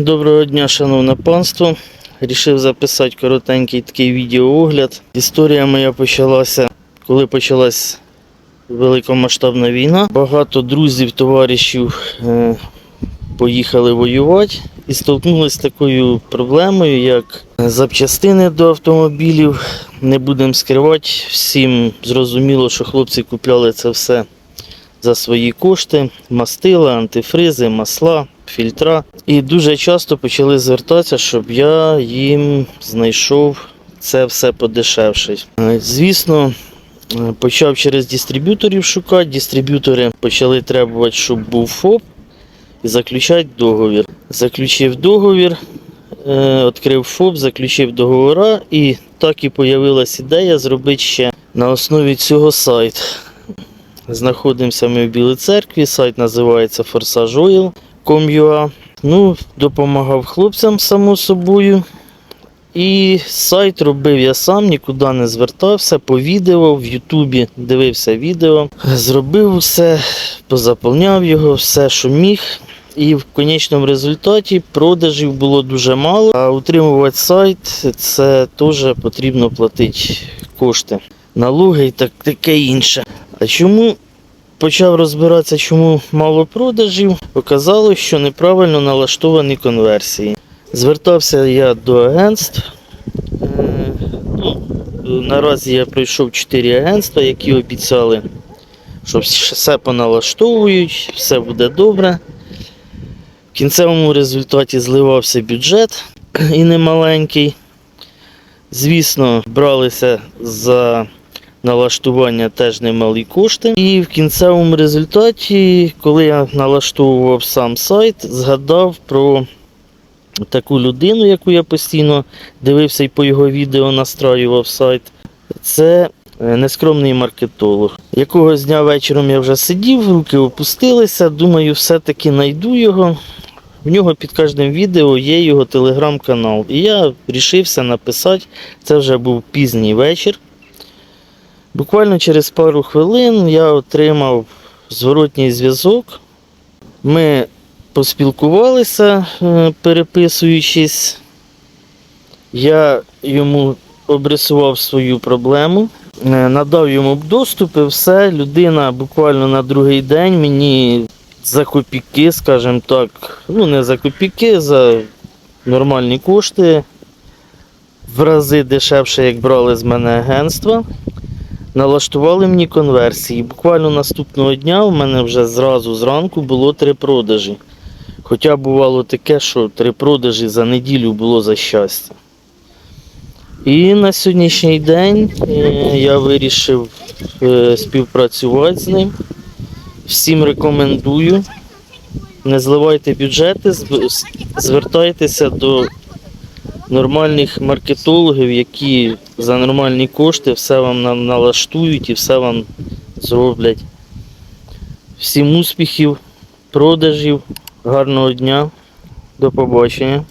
Доброго дня, шановне панство. Рішив записати коротенький такий відеоогляд. Історія моя почалася, коли почалась великомасштабна війна. Багато друзів, товаришів е, поїхали воювати і столкнулися з такою проблемою, як запчастини до автомобілів. Не будемо скривати, всім зрозуміло, що хлопці купляли це все за свої кошти: мастила, антифризи, масла, фільтра. І дуже часто почали звертатися, щоб я їм знайшов це все подешевше. Е, Звісно, е, почав через дистриб'юторів шукати. Дистриб'ютори почали требувати, щоб був ФОП і заключати договір. Заключив договір, е, відкрив ФОП, заключив договора, і так і з'явилася ідея зробити ще на основі цього сайт. Знаходимося ми в Білій церкві, сайт називається ForsageOil.com.ua. Ну, допомагав хлопцям, само собою. І сайт робив я сам, нікуди не звертався, по відео, в Ютубі дивився відео, зробив все, позаповняв його, все, що міг. І в конечному результаті продажів було дуже мало, а утримувати сайт це теж потрібно платити кошти, налоги і так, таке інше. А чому почав розбиратися, чому мало продажів? Оказалось, що неправильно налаштовані конверсії. Звертався я до агентств. Е, ну, Наразі я пройшов 4 агентства, які обіцяли, що все поналаштовують, все буде добре. В кінцевому результаті зливався бюджет і немаленький. Звісно, бралися за налаштування теж немалі кошти. І в кінцевому результаті, коли я налаштовував сам сайт, згадав про таку людину, яку я постійно дивився і по його відео настраював сайт. Це е, нескромний маркетолог. Якогось дня вечором я вже сидів, руки опустилися, думаю, все-таки знайду його. В нього під кожним відео є його телеграм-канал. І я рішився написати, це вже був пізній вечір. Буквально через пару хвилин я отримав зворотній зв'язок. Ми поспілкувалися, е, переписуючись. Я йому обрисував свою проблему, е, надав йому доступ і все. Людина буквально на другий день мені за копійки, скажімо так, ну не за копійки, за нормальні кошти, в рази дешевше, як брали з мене агентства. Налаштували мені конверсії. Буквально наступного дня у мене вже зразу зранку було три продажі. Хоча бувало таке, що три продажі за неділю було за щастя. І на сьогоднішній день е, я вирішив е, співпрацювати з ним. Всім рекомендую. Не зливайте бюджети, звертайтеся до нормальних маркетологів, які за нормальні кошти все вам на- налаштують і все вам зроблять. Всім успіхів, продажів, гарного дня, до побачення.